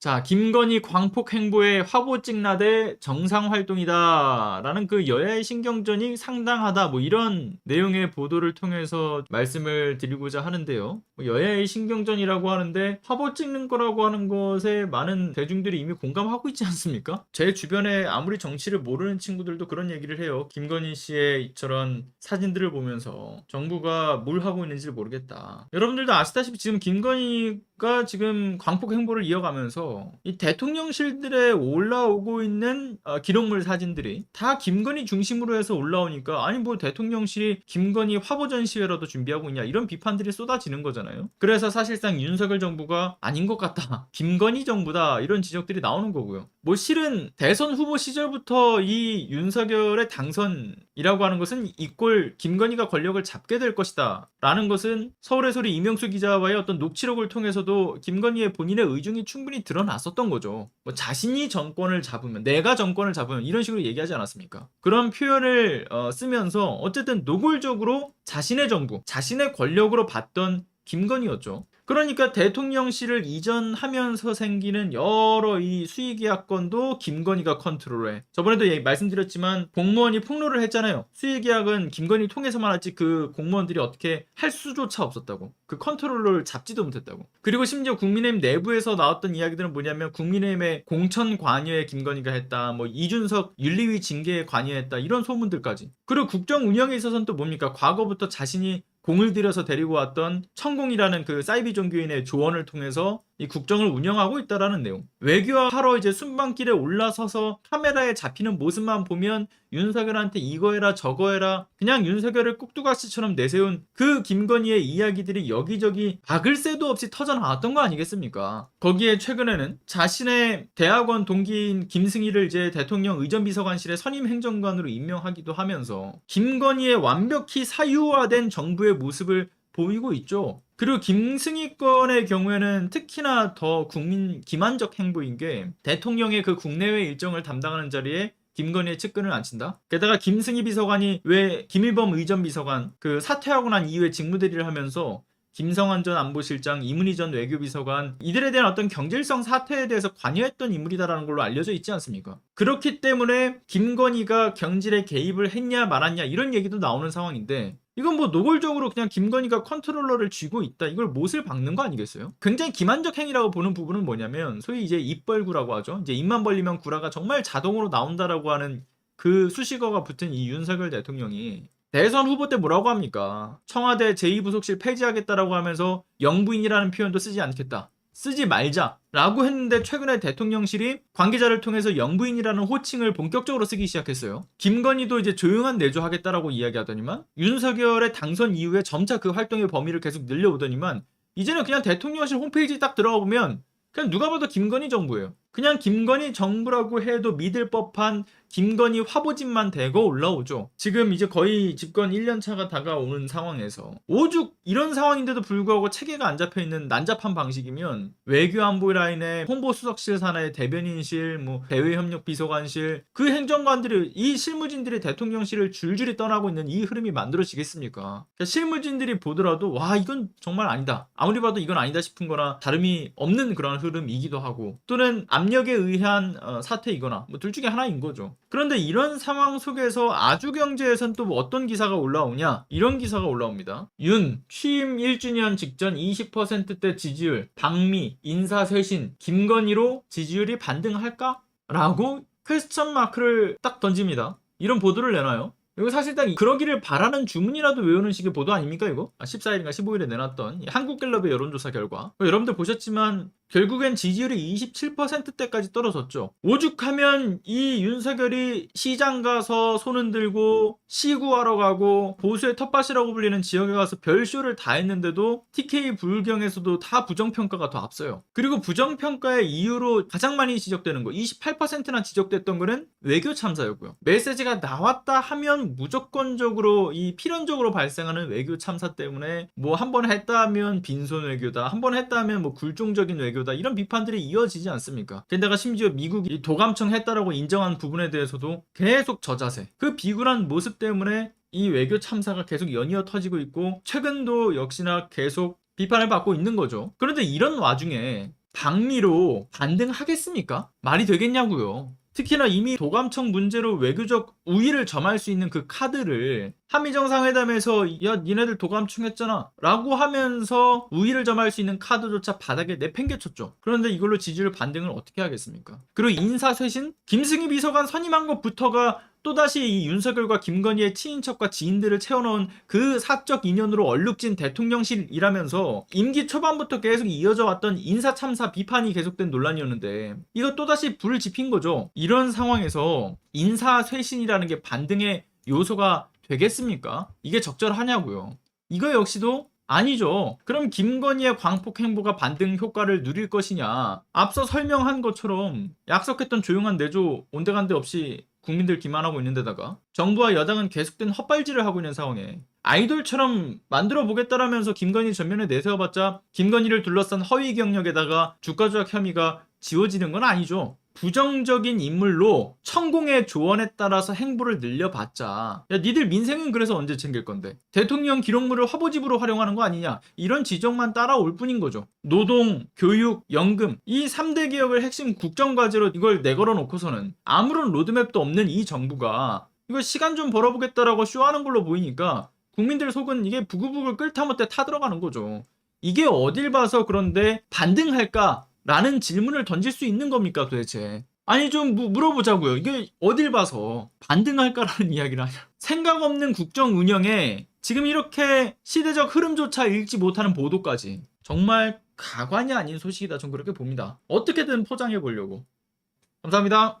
자, 김건희 광폭 행보에 화보 찍나대 정상 활동이다. 라는 그 여야의 신경전이 상당하다. 뭐 이런 내용의 보도를 통해서 말씀을 드리고자 하는데요. 뭐 여야의 신경전이라고 하는데 화보 찍는 거라고 하는 것에 많은 대중들이 이미 공감하고 있지 않습니까? 제 주변에 아무리 정치를 모르는 친구들도 그런 얘기를 해요. 김건희 씨의 저런 사진들을 보면서 정부가 뭘 하고 있는지를 모르겠다. 여러분들도 아시다시피 지금 김건희 가 지금 광폭 행보를 이어가면서 이 대통령실들에 올라오고 있는 어, 기록물 사진들이 다 김건희 중심으로 해서 올라오니까 아니 뭐 대통령실이 김건희 화보 전시회라도 준비하고 있냐 이런 비판들이 쏟아지는 거잖아요. 그래서 사실상 윤석열 정부가 아닌 것 같다. 김건희 정부다 이런 지적들이 나오는 거고요. 뭐 실은 대선 후보 시절부터 이 윤석열의 당선이라고 하는 것은 이 꼴 김건희가 권력을 잡게 될 것이다 라는 것은 서울의 소리 이명수 기자와의 어떤 녹취록을 통해서도 김건희의 본인의 의중이 충분히 드러났었던 거죠. 뭐 자신이 정권을 잡으면 내가 정권을 잡으면 이런 식으로 얘기하지 않았습니까? 그런 표현을 어, 쓰면서 어쨌든 노골적으로 자신의 정부, 자신의 권력으로 봤던 김건희였죠. 그러니까 대통령실을 이전하면서 생기는 여러 이 수의계약건도 김건희가 컨트롤해. 저번에도 얘기 말씀드렸지만 공무원이 폭로를 했잖아요. 수의계약은 김건희 통해서만 하지 그 공무원들이 어떻게 할 수조차 없었다고. 그 컨트롤을 잡지도 못했다고. 그리고 심지어 국민의힘 내부에서 나왔던 이야기들은 뭐냐면 국민의힘의 공천 관여에 김건희가 했다. 뭐 이준석 윤리위 징계에 관여했다. 이런 소문들까지. 그리고 국정 운영에 있어서는 또 뭡니까? 과거부터 자신이 공을 들여서 데리고 왔던 천공이라는 그 사이비 종교인의 조언을 통해서 이 국정을 운영하고 있다라는 내용. 외교하러 이제 순방길에 올라서서 카메라에 잡히는 모습만 보면 윤석열한테 이거 해라 저거 해라 그냥 윤석열을 꼭두각시처럼 내세운 그 김건희의 이야기들이 여기저기 박을 새도 없이 터져 나왔던 거 아니겠습니까? 거기에 최근에는 자신의 대학원 동기인 김승희를 이제 대통령 의전비서관실의 선임 행정관으로 임명하기도 하면서 김건희의 완벽히 사유화된 정부의 모습을 보이고 있죠. 그리고 김승희 건의 경우에는 특히나 더 국민 기만적 행보인 게 대통령의 그 국내외 일정을 담당하는 자리에 김건희의 측근을 안 친다. 게다가 김승희 비서관이 왜 김일범 의전 비서관 그 사퇴하고 난 이후에 직무대리를 하면서 김성환 전 안보실장, 이문희 전 외교비서관 이들에 대한 어떤 경질성 사태에 대해서 관여했던 인물이다라는 걸로 알려져 있지 않습니까? 그렇기 때문에 김건희가 경질에 개입을 했냐 말았냐 이런 얘기도 나오는 상황인데 이건 뭐 노골적으로 그냥 김건희가 컨트롤러를 쥐고 있다 이걸 못을 박는 거 아니겠어요? 굉장히 기만적 행위라고 보는 부분은 뭐냐면 소위 이제 입벌구라고 하죠. 이제 입만 벌리면 구라가 정말 자동으로 나온다라고 하는 그 수식어가 붙은 이 윤석열 대통령이 대선 후보 때 뭐라고 합니까? 청와대 제2부속실 폐지하겠다라고 하면서 영부인이라는 표현도 쓰지 않겠다. 쓰지 말자라고 했는데 최근에 대통령실이 관계자를 통해서 영부인이라는 호칭을 본격적으로 쓰기 시작했어요. 김건희도 이제 조용한 내조하겠다라고 이야기하더니만 윤석열의 당선 이후에 점차 그 활동의 범위를 계속 늘려오더니만 이제는 그냥 대통령실 홈페이지 딱 들어가 보면 그냥 누가 봐도 김건희 정부예요. 그냥 김건희 정부라고 해도 믿을 법한 김건희 화보집만 대고 올라오죠. 지금 이제 거의 집권 1년 차가 다가오는 상황에서 오죽 이런 상황인데도 불구하고 체계가 안 잡혀 있는 난잡한 방식이면 외교안보 라인의 홍보수석실 산하의 대변인실, 뭐 대외협력비서관실 그 행정관들이 이 실무진들이 대통령실을 줄줄이 떠나고 있는 이 흐름이 만들어지겠습니까? 그러니까 실무진들이 보더라도 와 이건 정말 아니다. 아무리 봐도 이건 아니다 싶은 거나 다름이 없는 그런 흐름이기도 하고 또는 압력에 의한 어, 사태이거나 뭐 둘 중에 하나인 거죠. 그런데 이런 상황 속에서 아주경제에선 또뭐 어떤 기사가 올라오냐? 이런 기사가 올라옵니다. 윤 취임 1주년 직전 20%대 지지율, 박미, 인사쇄신, 김건희로 지지율이 반등할까? 라고 퀘스천 마크를 딱 던집니다. 이런 보도를 내놔요. 이거 사실상 그러기를 바라는 주문이라도 외우는 식의 보도 아닙니까 이거? 아, 14일인가 15일에 내놨던 한국갤럽의 여론조사 결과 여러분들 보셨지만 결국엔 지지율이 27%대까지 떨어졌죠. 오죽하면 이 윤석열이 시장 가서 손 흔 들고 시구하러 가고 보수의 텃밭이라고 불리는 지역에 가서 별쇼를 다 했는데도 TK 불경에서도 다 부정평가가 더 앞서요. 그리고 부정평가의 이유로 가장 많이 지적되는 거 28%나 지적됐던 거는 외교 참사였고요. 메시지가 나왔다 하면 무조건적으로 이 필연적으로 발생하는 외교 참사 때문에 뭐 한 번 했다 하면 빈손 외교다 한 번 했다 하면 뭐 굴종적인 외교 외교다 이런 비판들이 이어지지 않습니까? 게다가 심지어 미국이 도감청 했다라고 인정한 부분에 대해서도 계속 저자세 그 비굴한 모습 때문에 이 외교 참사가 계속 연이어 터지고 있고 최근도 역시나 계속 비판을 받고 있는 거죠. 그런데 이런 와중에 방미로 반등하겠습니까? 말이 되겠냐고요. 특히나 이미 도감청 문제로 외교적 우위를 점할 수 있는 그 카드를 한미 정상회담에서 야 니네들 도감청했잖아 라고 하면서 우위를 점할 수 있는 카드조차 바닥에 내팽개쳤죠. 그런데 이걸로 지지율 반등을 어떻게 하겠습니까? 그리고 인사쇄신 김승희 비서관 선임한 것부터가 또다시 이 윤석열과 김건희의 친인척과 지인들을 채워넣은 그 사적 인연으로 얼룩진 대통령실이라면서 임기 초반부터 계속 이어져 왔던 인사참사 비판이 계속된 논란이었는데 이거 또다시 불을 지핀 거죠. 이런 상황에서 인사쇄신이라는 게 반등의 요소가 되겠습니까? 이게 적절하냐고요. 이거 역시도 아니죠. 그럼 김건희의 광폭 행보가 반등 효과를 누릴 것이냐? 앞서 설명한 것처럼 약속했던 조용한 내조 온데간데 없이 국민들 기만하고 있는데다가 정부와 여당은 계속된 헛발질을 하고 있는 상황에 아이돌처럼 만들어 보겠다라면서 김건희 전면에 내세워봤자 김건희를 둘러싼 허위 경력에다가 주가 조작 혐의가 지워지는 건 아니죠. 부정적인 인물로 천공의 조언에 따라서 행보를 늘려봤자 야 니들 민생은 그래서 언제 챙길 건데? 대통령 기록물을 화보집으로 활용하는 거 아니냐? 이런 지적만 따라올 뿐인 거죠. 노동, 교육, 연금 이 3대 개혁을 핵심 국정과제로 이걸 내걸어 놓고서는 아무런 로드맵도 없는 이 정부가 이거 시간 좀 벌어보겠다라고 쇼하는 걸로 보이니까 국민들 속은 이게 부글부글 끓다 못해 타들어가는 거죠. 이게 어딜 봐서 그런데 반등할까 라는 질문을 던질 수 있는 겁니까 도대체? 아니 좀 무- 물어보자고요. 이게 어딜 봐서 반등할까라는 이야기를 하냐. 생각 없는 국정 운영에 지금 이렇게 시대적 흐름조차 읽지 못하는 보도까지 정말 가관이 아닌 소식이다. 전 그렇게 봅니다. 어떻게든 포장해 보려고. 감사합니다